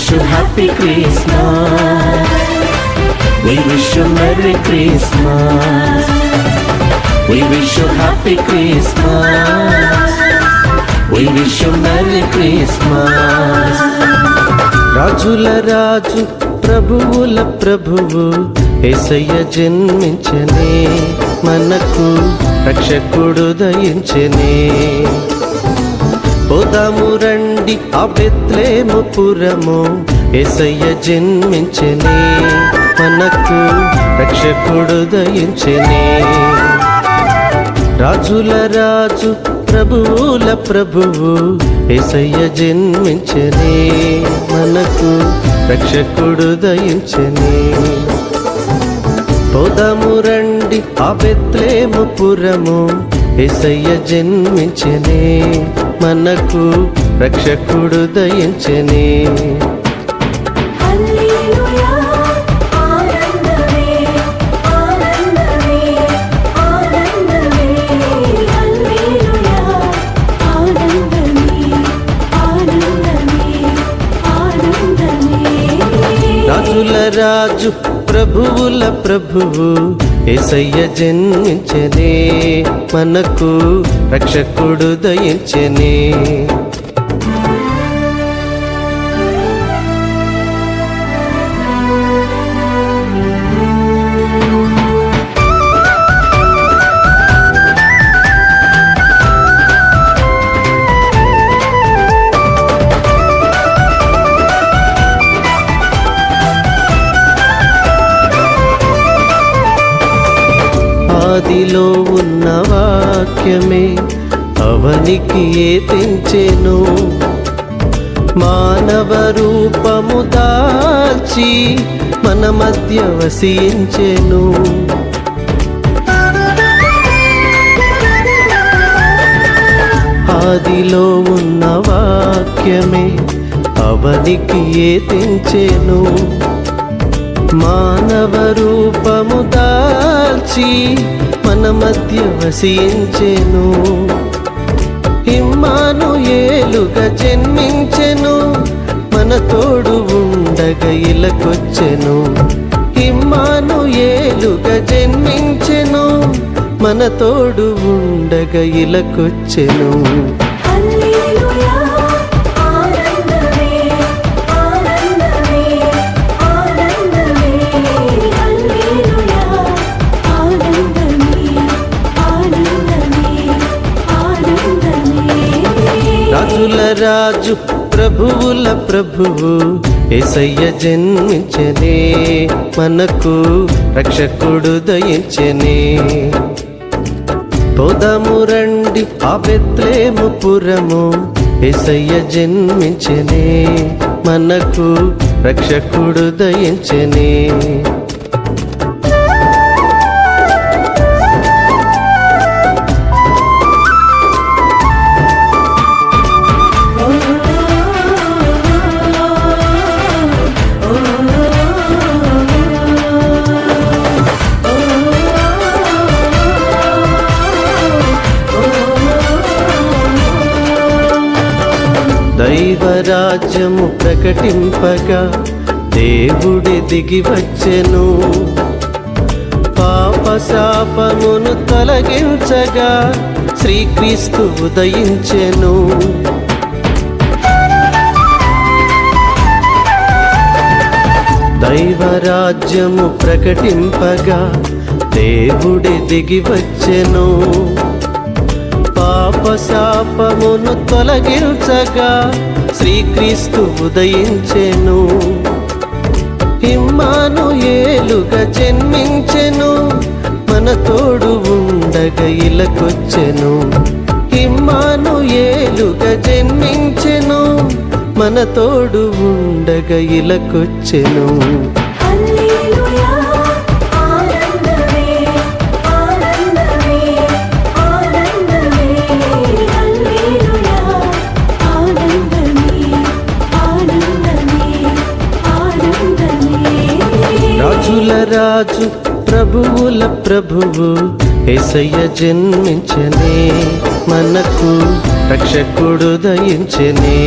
We wish you happy Christmas. We wish you Merry Christmas. We wish you happy Christmas. We wish you Merry Christmas. రాజుల రాజు ప్రభువుల ప్రభువు ఏసయ్య జన్మించనే మనకు రక్షకుడు దయించనే పోదాము రండి ఆ బెత్లేము పురము. ఎసయ్య జన్మించనే మనకు రక్షకుడు దయించనే. రాజుల రాజు ప్రభువుల ప్రభువు ఏసయ్య జన్మించనే మనకు రక్షకుడు దయించనే. పోదాము రండి ఆ బెత్లేము పురము ఎసయ్య జన్మించనే. మనకు రక్షకుడు దయించనే. రాజుల రాజు ప్రభువుల ప్రభువు. ఏసయ్య జన్మించనే మనకు రక్షకుడు దయించనే. ఆదిలో ఉన్న వాక్యమే అవనికి ఏ పెంచెను మానవ రూపము దాల్చి మన మధ్య వసించెను. ఆదిలో ఉన్న వాక్యమే అవనికి ఏ తెంచెను మానవ రూపము దాల్చి మన మధ్య వసించెను ఇమ్మాను ఏలుగా జన్మించెను మన తోడు ఉండగ ఇలకొచ్చెను. ఇమ్మాను ఏలుగా జన్మించెను మన తోడు ఉండగా ఇలకొచ్చెను. రాజు ప్రభువుల ప్రభువు ఏసయ్య జన్మించనే మనకు రక్షకుడు దయించనే. పోదాము రండి ఆ బెత్లేము పురము ఏసయ్య జన్మించనే మనకు రక్షకుడు దయించనే. రాజ్యము ప్రకటింపగా దేవుడి దిగి వచ్చెను. పాప శాపమును తొలగించగా శ్రీక్రీస్తు ఉదయించెను. దైవరాజ్యము ప్రకటింపగా దేవుడి దిగి వచ్చెను. పాపశాపమును తొలగించగా శ్రీక్రీస్తు ఉదయించెను. హిమ్మాను ఏలుగా జన్మించెను మన తోడు ఉండగ ఇలకొచ్చెను. హిమ్మాను ఏలుగా జన్మించెను మన తోడు ఉండగా ఇలకొచ్చెను. రాజు ప్రభువుల ప్రభువు ఏసయ్య జన్మించనే మనకు రక్షకుడు దయించనే.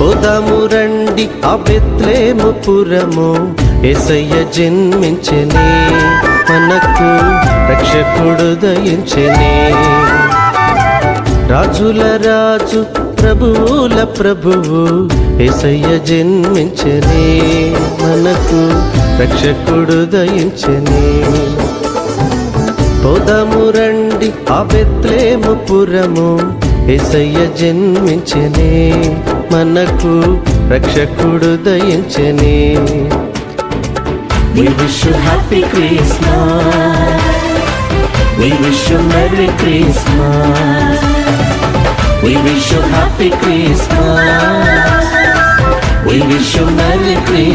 పోదాము రండి ఆ బెత్లేము పురము ఎసయ్య జన్మించనే మనకు రక్షకుడు దయించనే. రాజుల రాజు ప్రభువుల ప్రభువు ఎసయ్య జన్మించనే. మనకు రక్షకుడు దయించని పోదాము రండి ఆ బెత్లేము పురము ఎసయ్య జన్మించనే మనకు రక్షకుడు దయించని We wish you happy Christmas. We wish you Merry Christmas. We wish you happy Christmas. We wish you Merry Christmas.